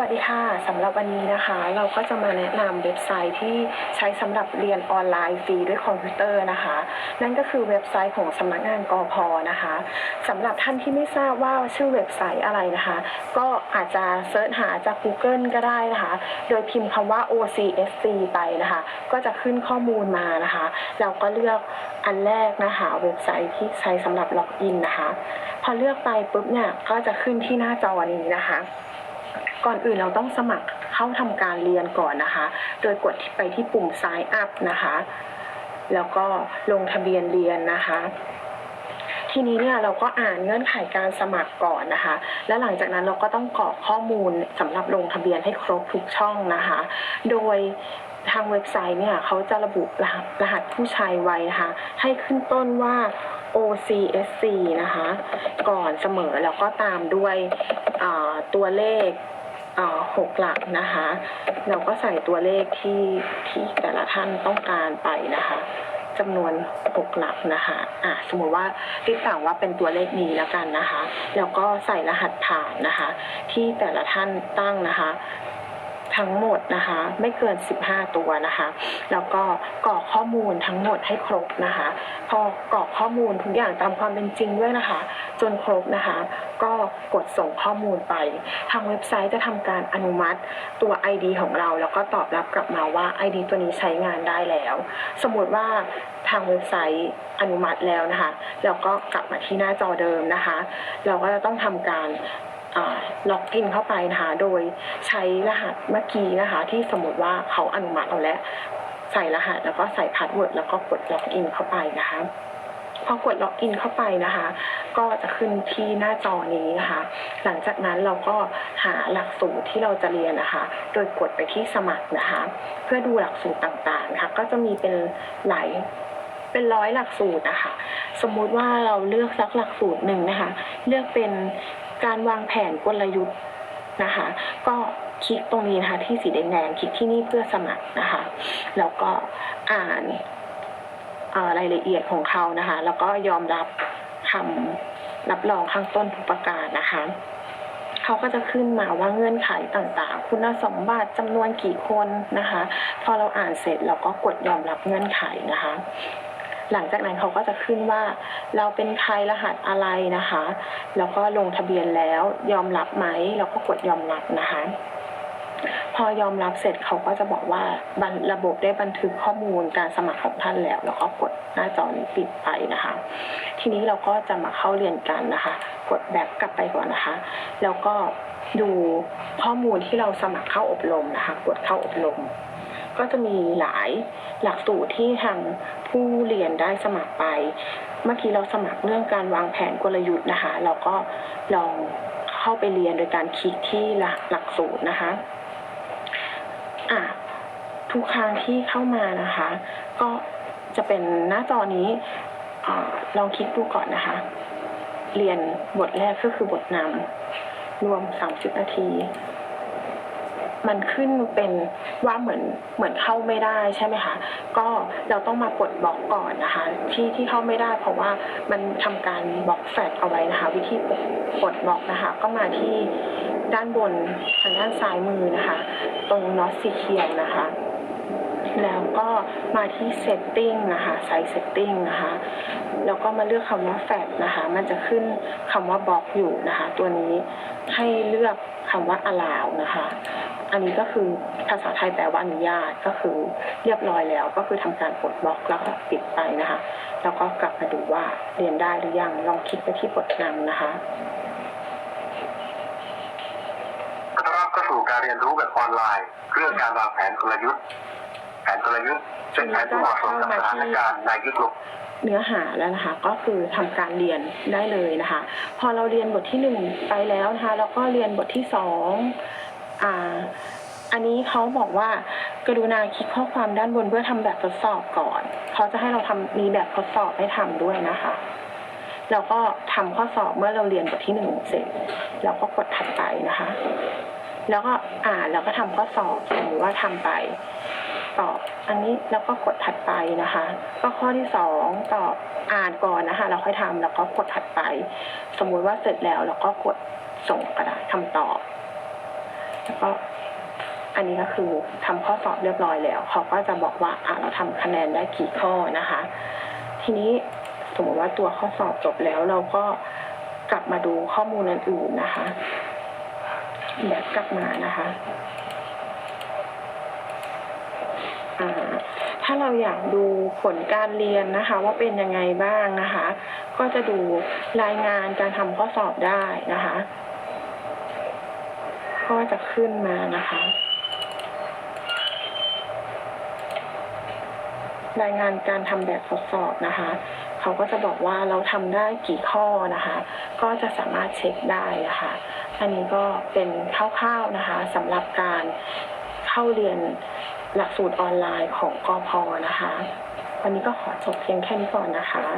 วัสดีค่ะสำหรับวันนี้นะคะ เราก็จะมาแนะนำเว็บไซต์ที่ใช้สำหรับเรียนออนไลน์ฟรีด้วยคอมพิวเตอร์นะคะ นั่นก็คือเว็บไซต์ของสำนักงานกอพนะคะสำหรับท่านที่ไม่ทราบว่าชื่อเว็บไซต์อะไรนะคะ ก็อาจจะเซิร์ชหาจาก Google ก็ได้นะคะ โดยพิมพ์คำว่า OCSC ไปนะคะ ก็จะขึ้นข้อมูลมานะคะ เราก็เลือกอันแรกนะคะ เว็บไซต์ที่ใช้สำหรับล็อกอินนะคะ พอเลือกไปปุ๊บเนี่ยก็จะขึ้นที่หน้าจอนี้นะคะ ก่อนอื่นเราต้องสมัครเข้าทำการเรียนก่อนนะคะ โดยกดไปที่ปุ่ม sign up นะคะ แล้วก็ลงทะเบียนเรียนนะคะ ทีนี้เนี่ยเราก็อ่านเงื่อนไขการสมัครก่อนนะคะ และหลังจากนั้นเราก็ต้องกรอกข้อมูลสำหรับลงทะเบียนให้ครบทุกช่องนะคะ โดยทางเว็บไซต์เนี่ยเขาจะระบุรหัสรหัสผู้ใช้ไว้นะคะให้ขึ้นต้นว่า OCSC นะคะ ก่อนเสมอแล้วก็ตามด้วยตัวเลข หกหลักนะคะ เราก็ใส่ตัวเลขที่ที่แต่ละท่านต้องการไปนะคะจำนวนหกหลักนะคะ อะสมมติว่าติดต่างว่าเป็นตัวเลขนี้แล้วกันนะคะ แล้วก็ใส่รหัสผ่านนะคะ ที่แต่ละท่านตั้งนะคะ ทั้งหมดนะคะ ไม่เกิน 15 ตัวนะคะ แล้วก็กรอกข้อมูลทั้งหมดให้ครบนะคะ พอกรอกข้อมูลทุกอย่างตามความเป็นจริงด้วยนะคะ จนครบนะคะ ก็กดส่งข้อมูลไป ทางเว็บไซต์จะทำการอนุมัติตัว ID ของเรา แล้วก็ตอบรับกลับมาว่า ID ตัวนี้ใช้งานได้แล้ว สมมติว่าทางเว็บไซต์อนุมัติแล้วนะคะเราก็กลับมาที่หน้าจอเดิมนะคะ เราก็จะต้องทำการ ล็อกอินเข้าไปนะคะโดยใช้รหัสเมื่อกี้นะคะ ที่สมมติว่าเขาอนุมัติเราแล้วใส่รหัสแล้วก็ใส่พาสเวิร์ดแล้วก็กดล็อกอินเข้าไปนะคะพอกดล็อกอินเข้าไปนะคะ ก็จะขึ้นที่หน้าจอนี้นะคะ หลังจากนั้นเราก็หาหลักสูตรที่เราจะเรียนนะคะ โดยกดไปที่สมัครนะคะ เพื่อดูหลักสูตรต่างๆนะคะก็จะมีเป็นหลายเป็นร้อยหลักสูตรนะคะ สมมุติว่าเราเลือกสักหลักสูตรหนึ่งนะคะ เลือกเป็น การวางแผนกลยุทธ์นะคะ ก็คลิกตรงนี้นะคะที่สีแดงๆคลิกที่นี่เพื่อสมัครนะคะ แล้วก็อ่านรายละเอียดของเขานะคะ แล้วก็ยอมรับคำรับรองข้างต้นทุกประการนะคะเขาก็จะขึ้นมาว่าเงื่อนไขต่างๆ คุณสมบัติจำนวนกี่คนนะคะ พอเราอ่านเสร็จเราก็กดยอมรับเงื่อนไขนะคะ หลังจากนั้นเขาก็จะขึ้นว่า เราเป็นใครรหัสอะไรนะคะ แล้วก็ลงทะเบียนแล้วยอมรับไหมเราก็กดยอมรับนะคะ พอยอมรับเสร็จเขาก็จะบอกว่าระบบได้บันทึกข้อมูลการสมัครของท่านแล้ว แล้วก็กดหน้าจอนี้ปิดไปนะคะ ทีนี้เราก็จะมาเข้าเรียนกันนะคะ กดแบ็กกลับไปก่อนนะคะ แล้วก็ดูข้อมูลที่เราสมัครเข้าอบรมนะคะ กดเข้าอบรม ก็จะมีหลายหลักสูตรที่ทางผู้เรียนได้สมัครไป เมื่อกี้เราสมัครเรื่องการวางแผนกลยุทธ์นะคะ เราก็ลองเข้าไปเรียนโดยการคลิกที่หลักหลักสูตรนะคะอะทุกครั้งที่เข้ามานะคะ ก็จะเป็นหน้าจอนี้อลองคลิกดูก่อนนะคะ เรียนบทแรกก็คือบทนำรวม 30 นาที มันขึ้นเป็นว่าเหมือนเหมือนเข้าไม่ได้ใช่ไหมคะก็เราต้องมาปลดบล็อกก่อนนะคะ ที่ที่เข้าไม่ได้ เพราะว่ามันทำการบล็อกแฟลชเอาไว้นะคะ วิธีปลดบล็อกนะคะ ก็มาที่ด้านบนทางด้านซ้ายมือนะคะ ตรงน็อตสีเขียวนะคะแล้วก็มาที่ setting นะคะไซส์ setting นะคะ แล้วก็มาเลือกคำว่า f a t นะคะ มันจะขึ้นคำว่าบล็อกอยู่นะคะ ตัวนี้ให้เลือกคำว่า allow นะคะ อันนี้ก็คือภาษาไทยแปลว่าอนุญาตก็คือเรียบร้อยแล้วก็คือทำการปลดบล็อกแล้วก็ปิดไปนะคะ แล้วก็กลับมาดูว่าเรียนได้หรือยังลองคลิกไปที่บทนำนะคะต้อนรับเข้าสู่การเรียนรู้แบบออนไลน์ เรื่องการวางแผนกลยุทธ์ แผนกลยุทธ์เป็นแผนที่เหมาะสมกับสถานการณ์ในยุคลบเนื้อหาแล้วนะคะก็คือทำการเรียนได้เลยนะคะ พอเราเรียนบทที่หนึ่งไปแล้วนะคะแล้วก็เรียนบทที่สอง อ่า อันนี้เขาบอกว่ากรุณาคลิกข้อความด้านบนเพื่อทำแบบทดสอบก่อนเขาจะให้เราทำมีแบบทดสอบให้ทำด้วยนะคะแล้วก็ทำข้อสอบเมื่อเราเรียนบทที่หนึ่งเสร็จเราก็กดถัดไปนะคะ แล้วก็อ่านแล้วก็ทำข้อสอบสมมติว่าทำไป ตอบอันนี้แล้วก็กดถัดไปนะคะ ก็ข้อที่สองตอบอ่านก่อนนะคะ เราค่อยทำแล้วก็กดถัดไป สมมุติว่าเสร็จแล้วเราก็กดส่งกระดาษคำตอบ แล้วก็อันนี้ก็คือทำข้อสอบเรียบร้อยแล้ว เขาก็จะบอกว่าอะเราทำคะแนนได้กี่ข้อนะคะ ทีนี้สมมติว่าตัวข้อสอบจบแล้วเราก็กลับมาดูข้อมูลอื่นๆนะคะแบบกลับมานะคะถ้าเราอยากดูผลการเรียนนะคะ ว่าเป็นยังไงบ้างนะคะ ก็จะดูรายงานการทำข้อสอบได้นะคะ ก็จะขึ้นมานะคะ รายงานการทำแบบทดสอบนะคะ เขาก็จะบอกว่าเราทำได้กี่ข้อนะคะ ก็จะสามารถเช็คได้นะคะ อันนี้ก็เป็นคร่าวๆนะคะสำหรับการเข้าเรียนหลักสูตรออนไลน์ของกอพนะคะ วันนี้ก็ขอจบเพียงแค่นี้ก่อนนะคะ